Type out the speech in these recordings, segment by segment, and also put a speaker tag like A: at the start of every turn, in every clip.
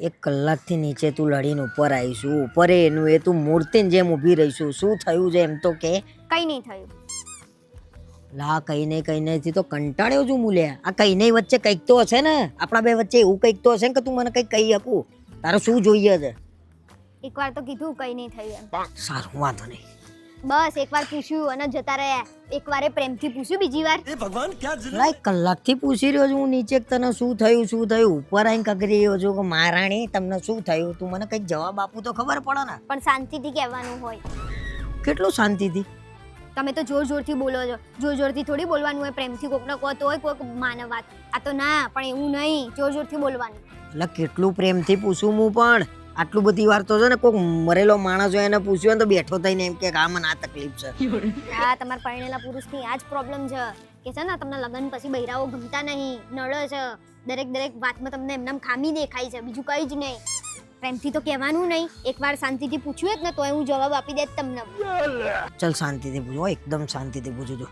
A: એક કલાકથી નીચે તું લડીને ઉપર આવીશું. ઉપર એનું એ તું મૂર્તિની જેમ ઊભી રહીશું. શું થયું છે એમ તો કે?
B: કઈ નહીં થયું.
A: લા કઈ નહીં કઈ નહીંથી તો કંટાળ્યો છું મૂલ્યા આ કઈ નહીં વચ્ચે કંઈક તો હશે ને? આપણા બે વચ્ચે એવું કંઈક તો હશે ને કે તું મને કંઈક કહી શકું? તારે શું જોઈએ છે?
B: એકવાર તો કીધું કઈ નહીં થયું
A: સારું વાંધો નહીં.
B: બસ એકવાર પૂછ્યું અને જતા રહ્યા. એકવારે પ્રેમથી પૂછ્યું બીજી વાર?
A: લા એક કલાકથી પૂછી રહ્યો છું હું નીચે તને શું થયું શું થયું? ઉપર આવીને કગરી રહ્યો છું કે મહારાણી તમને શું થયું? તું મને કંઈક જવાબ આપું તો ખબર પડે ને.
B: પણ શાંતિથી કહેવાનું હોય.
A: કેટલું શાંતિથી?
B: તમે તો જોર જોરથી બોલો છો. જોર જોરથી થોડી બોલવાનું હોય પ્રેમથી કોકને કહો તો હોય કોઈક માનવ વાત. આ તો ના પણ એવું નહીં જોર જોરથી બોલવાનું.
A: એટલે કેટલું પ્રેમથી પૂછું હું પણ? આટલું બધી વાર તો છે ને કોઈક મરેલો માણસ હોય એને પૂછ્યું ને તો બેઠો થઈને એમ કે આ મને આ તકલીફ છે.
B: આ તમારા પરણેલા પુરુષની આ જ પ્રોબ્લેમ છે કે છે ને તમને લગ્ન પછી બૈરાઓ ગમતા નહીં નળો છે. દરેક દરેક વાતમાં તમને એમનામ ખામી દેખાય છે બીજું કંઈ જ નહીં. પ્રેમથી તો કહેવાનું નહીં એકવાર શાંતિથી પૂછ્યું જ ને તોય હું જવાબ આપી દે તમને.
A: ચલ શાંતિથી પૂછો એકદમ શાંતિથી પૂછું છું.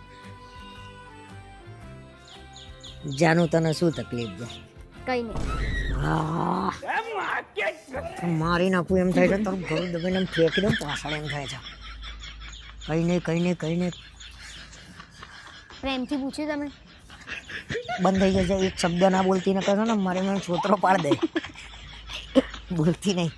A: જાનું તને શું તકલીફ છે?
B: કઈ નહીં.
A: મારી નાખું એમ થાય છે તારું ઘરું દબાઈને એમ ફેંકી દઉં પાછળ એમ થાય છે. કઈ નહીં કઈ નહીં કઈ નહીં.
B: પ્રેમથી પૂછ્યું તમે
A: બંધ થઈ જશે એક શબ્દ ના બોલતી ન કહો ને મારે મને છોતરો પાડ દે. બોલતી નહીં.